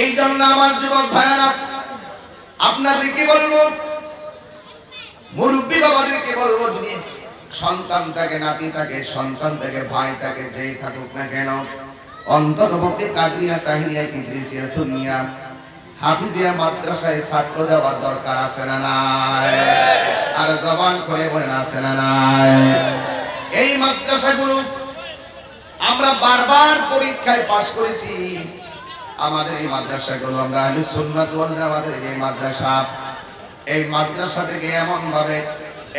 এই জন্য আমার যুবক ভাইয়ারা আপনাদেরকে বলব? মুরব্বী বাবাদের কি বলব? যদি সন্তান থাকে, নাতি থাকে, সন্তান থাকে, ভাই থাকে, যেই থাকুক না কেন, অন্তত মাদ্রাসায় ছাত্র দেওয়ার দরকার আছে না নাই? আর জবান না নাই? এই আমরা বারবার পরীক্ষায় পাশ করেছি। আমাদের এই মাদ্রাসাগুলো, আমরা আহলে সুন্নাত জামাতের এই মাদ্রাসা। এই মাদ্রাসা থেকে এমন ভাবে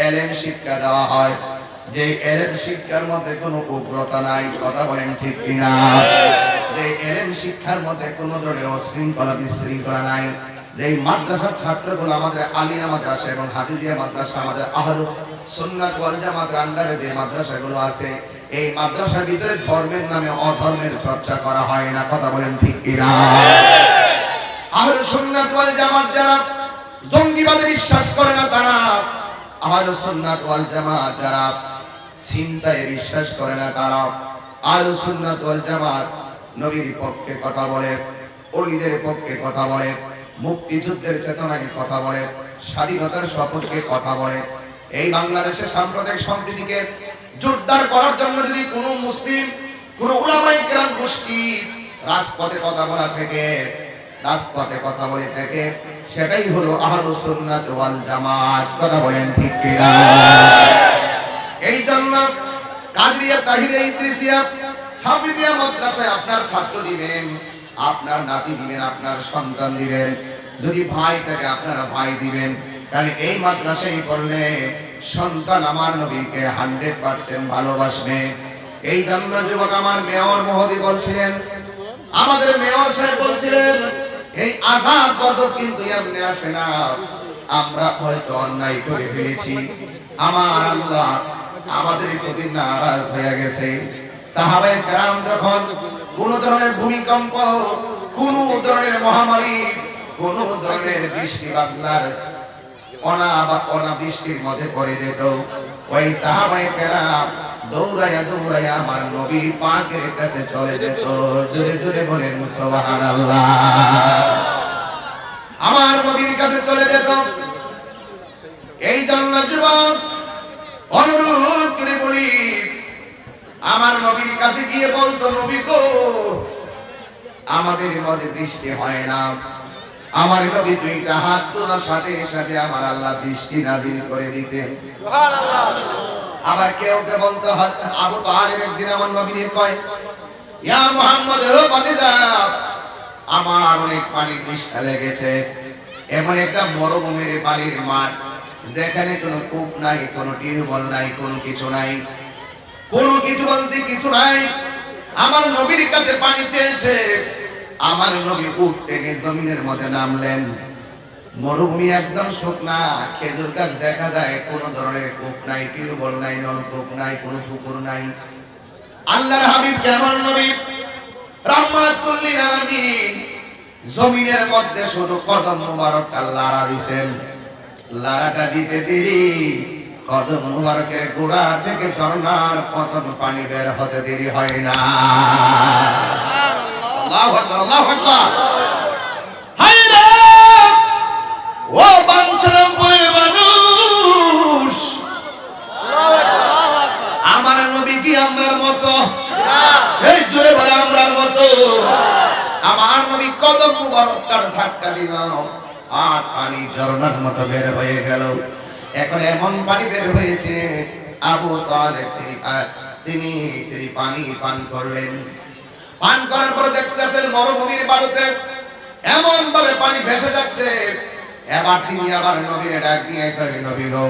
এলেম শিক্ষা দেওয়া হয়, যে এলেম শিক্ষার মধ্যে কোনো উগ্রতা নাই, কথা বলেন ঠিক কিনা? যে এলেম শিক্ষার মধ্যে কোনো ধরনের অশৃঙ্খলা, বিশৃঙ্খলা নাই। যে মাদ্রাসার ছাত্রগুলো আমাদের আলিয়া মাদ্রাসা এবং হাফিজিয়া মাদ্রাসা, আমাদের আহলু সুন্নাত ওয়াল জামাতের আন্ডারে যে মাদ্রাসাগুলো আছে এই মাদ্রাসার ভিতরে ধর্মের নামে অধর্মের চর্চা করা হয় না। কথা বলেন ঠিক কিনা? আহলে সুন্নাত ওয়াল জামাত যারা জঙ্গিবাদে বিশ্বাস করে না, তারা আহলে সুন্নাত ওয়াল জামাত যারা চিন্তায় বিশ্বাস করে না, তারা আহলে সুন্নাত ওয়াল জামাত নবীর পক্ষে কথা বলে, অলিদের পক্ষে কথা বলে, মুক্তিযুদ্ধের চেতনায় কথা বলে, স্বাধীনতার সপক্ষে কথা বলে। এই বাংলাদেশের সাম্প্রদায়িক সম্প্রীতিকে জোরদার করার জন্য যদি কোনো মুসলিম, কোনো উলামায়ে কেরাম গোষ্ঠী রাজপথে কথা বলা থেকে, রাজপথে কথা বলে থাকে, সেটাই হলো আহলুস সুন্নাত ওয়াল জামাত। কথা বলেন ঠিক কিনা? এই জন্য কাদরিয়া তাহিরিয়া ইদ্রিসিয়া হাফিজিয়া মাদ্রাসায় আপনার ছাত্র দিবেন, আপনার নাতি দিবেন, আপনার সন্তান দিবেন, যদি ভাই থাকে আপনারা ভাই দিবেন কারণ এই মাদ্রাসায় পড়লে সন্তান আমার নবীকে হান্ড্রেড পার্সেন্ট ভালোবাসবে। এই জন্য যুবক আমার মেয়র মহোদয় বলছিলেন, আমাদের মেয়র সাহেব বলছিলেন, এই আজাব গজব কিন্তু এমনি আসে না। আমরা হয়তো অন্যায় করে ফেলেছি। আমার আল্লাহ আমাদের প্রতি নারাজ হয়ে গেছে। সাহাবায়ে কেরাম যখন কোন ধরনের ভূমিকম্প, কোন ধরনের মহামারী, কোন ধরনের বৃষ্টি বাদলার অনা বা অনা বৃষ্টির মধ্যে পড়ে যেত। ওই সাহাবায়ে কেরাম দৌড়াইয়া দৌড়াইয়া আমার নবী পাকের কাছে চলে যেত। জোরে জোরে বলেন, সুবহানাল্লাহ। আমার নবীর কাছে চলে যেত। এই জন্য যুবক, অনুরোধ করে বলি, আমার নবীর কাছে গিয়ে বলতো, নবী গো, আমাদের মধ্যে বৃষ্টি হয় না। আমার নবী দুইটা হাত তোলার সাথে সাথে আমার আল্লাহ বৃষ্টি নাজিল করে দিতে আবার কেউ কে বলতো হ- আবু তালিব একদিন আমার নবীরে কয় ইয়া মুহাম্মদ ও বাতিজা আমার অনেক পানি তৃষ্ণা লেগেছে। এমন একটা মরুভূমির পানির মাঠ যেখানে কোনো কূপ নাই কোনো টিউবওয়েল নাই কোনো কিছু নাই। কোনো কিছু বলতে কিছু নাই। আমার নবীর কাছে পানি চেয়েছে। আমার নবী উঠ থেকে জমিনের মধ্যে নামলেন। মরুভূমি একদম শুকনা, খেজুর গাছ দেখা যায়, কোন ধরনের কূপ নাই, টিউবওয়েল নাই, নলকূপ নাই, কোনো পুকুর নাই। আল্লাহর হাবিব কেমন নবী? জমিনের মধ্যে শুধু কদম মুবারকটা লাড়া দিছেন। লাড়াটা দিতে দেরি, কদম মুবারকের গোড়া থেকে ঝর্ণার পতন পানি বের হতে দেরি হয় না। আল্লাহু আকবার আল্লাহু আকবার। হায় রে! ও বাংশরামপুরের মানুষ! আমার নবী কি আমরার মতো? এই জোরে বলে আমরার মতো। আমার নবী কদম মুবারকটার ধাক্কা দিল। আর পানি ঝর্ণার মতো বের হয়ে গেল। এখন এমন পানি বের হয়েছে আবু তালেব তিনি তিনি তিনি পানি পান করলেন। পান করার পরে দেখতেছেন মরুভূমির বালুতে এমন ভাবে পানি ভেসে যাচ্ছে। এবার তিনি আবার নবীর ডাক দিয়ে নবী গো,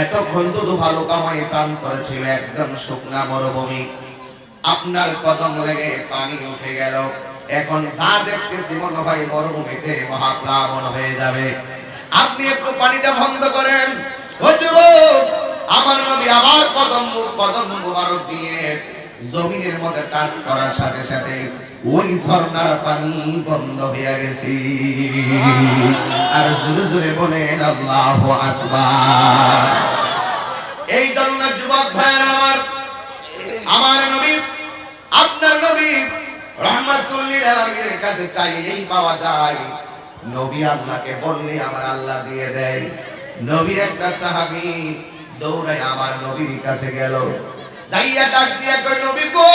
এতক্ষণ তো ভালো কামাই প্রাণ করেছিল একদম শুকনা মরুভূমি। আপনার কদম লেগে পানি উঠে গেল। এখন যা দেখতেছি মনে হয় মরুভূমিতে মহাপ্লাবন হয়ে যাবে। আপনি একটু পানিটা বন্ধ করেন। আমার নবী আমার কদম কদম মুবারক দিয়ে জমিনের মধ্যে টাচ করার সাথে সাথে ওই ঝর্ণার পানি বন্ধ হয়ে গেছে। আর জোরে জোরে বলেন, আল্লাহু আকবার। এই জন্য যুবক ভাইয়ের আমার আমার নবী, আপনার নবী রহমাতুল্লিল আলামিনের কাছে চাইলেই পাওয়া যায়। নবী আল্লাহকে বললে আমার আল্লাহ দিয়ে দেয়। নবী একটা সাহাবী দৌড়ায় আমার নবীর কাছে গেল। যাইয়া ডাক দিয়া কই নবী গো,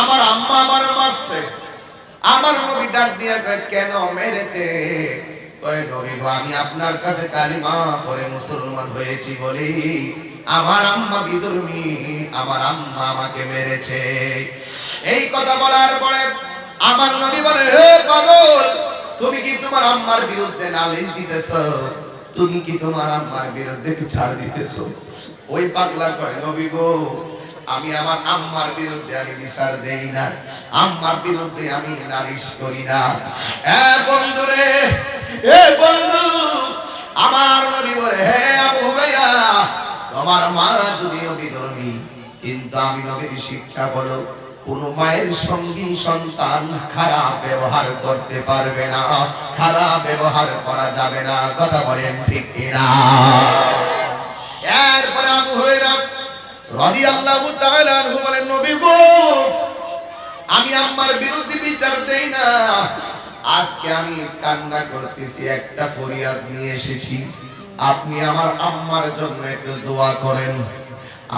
আমার আম্মা আমার মারছে। আমার নবী ডাক দিয়া কয়, কেন মেরেছে? কয়, নবী গো, আমি আপনার কাছে কালিমা পড়ে মুসলমান হয়েছি বলি। আমার আম্মা বিদুর্মী, আমার আম্মা আমাকে মেরেছে। এই কথা বলার পরে আমার নবী বলে, হে পাগল, তুমি কি তোমার আম্মার বিরুদ্ধে নালিশ দিতেছ? তুমি কি তোমার আম্মার বিরুদ্ধে ছাড় দিতেছ? ওই পাগলা কয়, নবী গো, আমি আমার আম্মার বিরুদ্ধে আমি বিচার দেই না। আম্মার বিরুদ্ধে আমি নালিশ করি না। এ বন্ধু রে এ বন্ধু, আমার নবী বলে, হে আবু হুরাইরা তোমার মা যদিও বিধর্মী, কিন্তু আমি নবীর শিক্ষা বলো, কোন মায়ের সঙ্গী সন্তান খারাপ ব্যবহার করতে পারবে না, খারাপ ব্যবহার করা যাবে না, কথা বলেন ঠিক কিনা? রাদিয়াল্লাহু তাআলা আনহু বলেন নবী গো আমি আম্মার বিরুদ্ধে বিচার দেই না। আজকে আমি কান্না করতেছি একটা ফরিয়াদ নিয়ে এসেছি। আপনি আমার আম্মার জন্য একটু দোয়া করেন।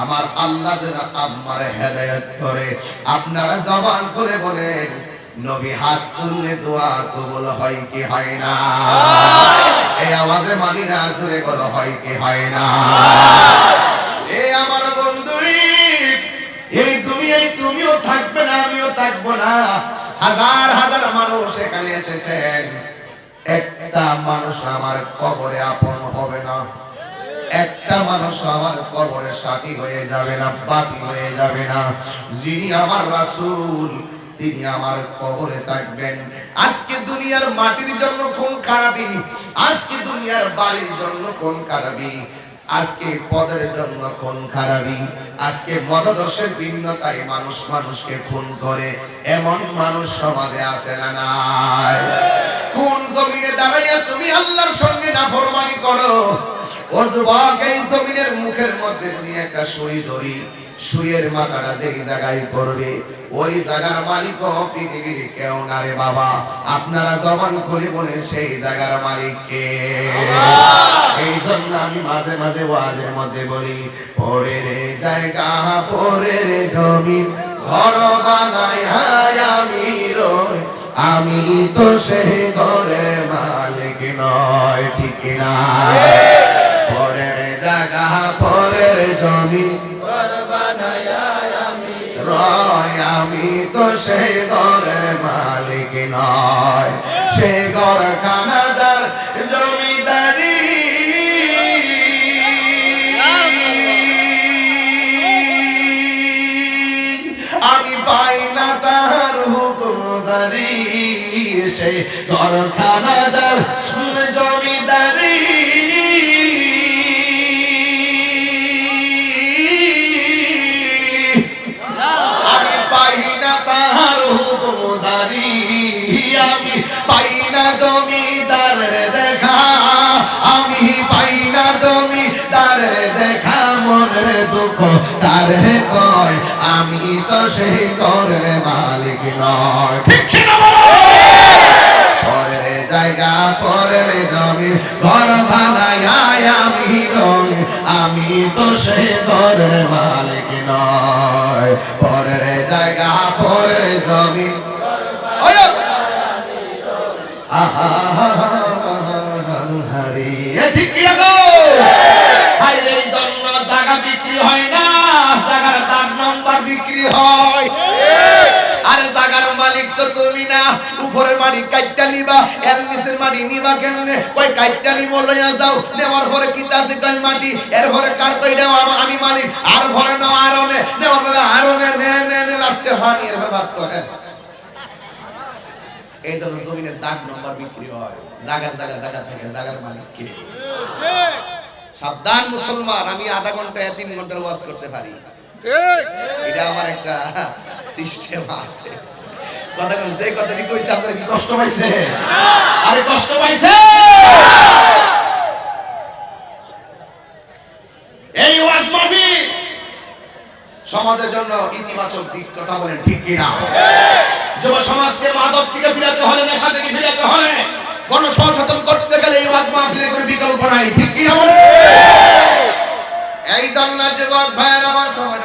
আমার আল্লাহ যেন আম্মার হেদায়েত করে। আপনারা জবান করে বলেন নবী হাত তুললে দোয়া কবুল হয় কি হয় না? এই আওয়াজে মানি না আসলে কোনো হয় কি হয় না? না, হাজার হাজার মানুষ এখানে এসেছেন একটা মানুষ আমার কবরে আপন হবে না। একটা মানুষ আমার কবরে সাথী হয়ে যাবে না বাতি হয়ে যাবে না। যিনি আমার রাসূল, তিনি আমার কবরে থাকবেন। আজকে দুনিয়ার মাটির জন্য কোন খারাপি, আজকে দুনিয়ার বাড়ির জন্য কোন খারাপি। আজকে পদের জন্য খুন খারাপি আজকে মতদর্শের ভিন্নতায় মানুষ মানুষকে খুন করে। এমন মানুষ সমাজে আছে না নাই। কোন জমিনে দাঁড়াইয়া তুমি আল্লাহর সঙ্গে না নাফরমানি করো? ও যুবক, এই জমিনের মুখের মধ্যে যদি একটা শরীর ধরি সুইয়ের মাথাটা যেই জায়গায় পড়বে, ওই জায়গার মালিক পৃথিবীর কেউ না রে বাবা। আপনারা জবান খুলে বলেন, সেই জায়গার মালিক কে? এই জন্য আমি মাঝে মাঝে ওয়াজের মধ্যে বলি, পড়ে রে জায়গা, পড়ে রে জমিন ঘর বানাই আমি রই। আমি তো সেই ঘরের মালিক নয়, ঠিক না পরের জায়গা পরের জমি রয় আমি তো সেই ঘরের মালিক নয়। সে খানাদার জমিদারি। আমি পাই না তাহার ঘর খানাদার জমিদারি। দুঃখ তার কয় আমি তো সেই ঘরের মালিক নয়? পরের জায়গা পরের জমি ঘর ভাড়ায় আমি রং আমি তো সে ঘরের মালিক নয়। পরের জায়গা পরের জমি আহা, বিক্রি হয়। আরে জাগার মালিক তো তুমি না। উপরের মাটি কাইটটা নিবা, এর নিচের মাটি নিবা কেমনে? কই কাইটটা নিবো, লইয়া যাও। নেওয়ার পরে কিতা আছে? কই মাটি। এর পরে কার কই দাও আমি মালিক। আর পরে নাও আর নে নেওয়ার পরে আর নে নে নে নে লাস্টে ফানি এর বাদ তো হ্যাঁ এই জন্য জমিনের দাগ নম্বর বিক্রি হয়। জাগার জায়গা জায়গা থেকে জাগার মালিক কে সাবধান মুসলমান, আমি আধা ঘণ্টা তিন ঘণ্টার ওয়াজ করতে পারি। এটা আমার একটা সিস্টেম আছে। কইছে আপনারা কি কষ্ট পাইছে? আরে কষ্ট পাইছে! এই ওয়াজ মাহফিল! সমাজের জন্য ইতিবাচক দিক কথা বলেন, ঠিক কিনা যুব সমাজকে মাদক থেকে ফিরাতে হলে, নেশা থেকে ফিরাতে হলে গণসচেতন করতে গেলে এই ওয়াজ মাহফিলে কোনো বিকল্প নাই, ঠিক কিনা বলে এই জন্য যুবক ভাইয়ের আমার সময়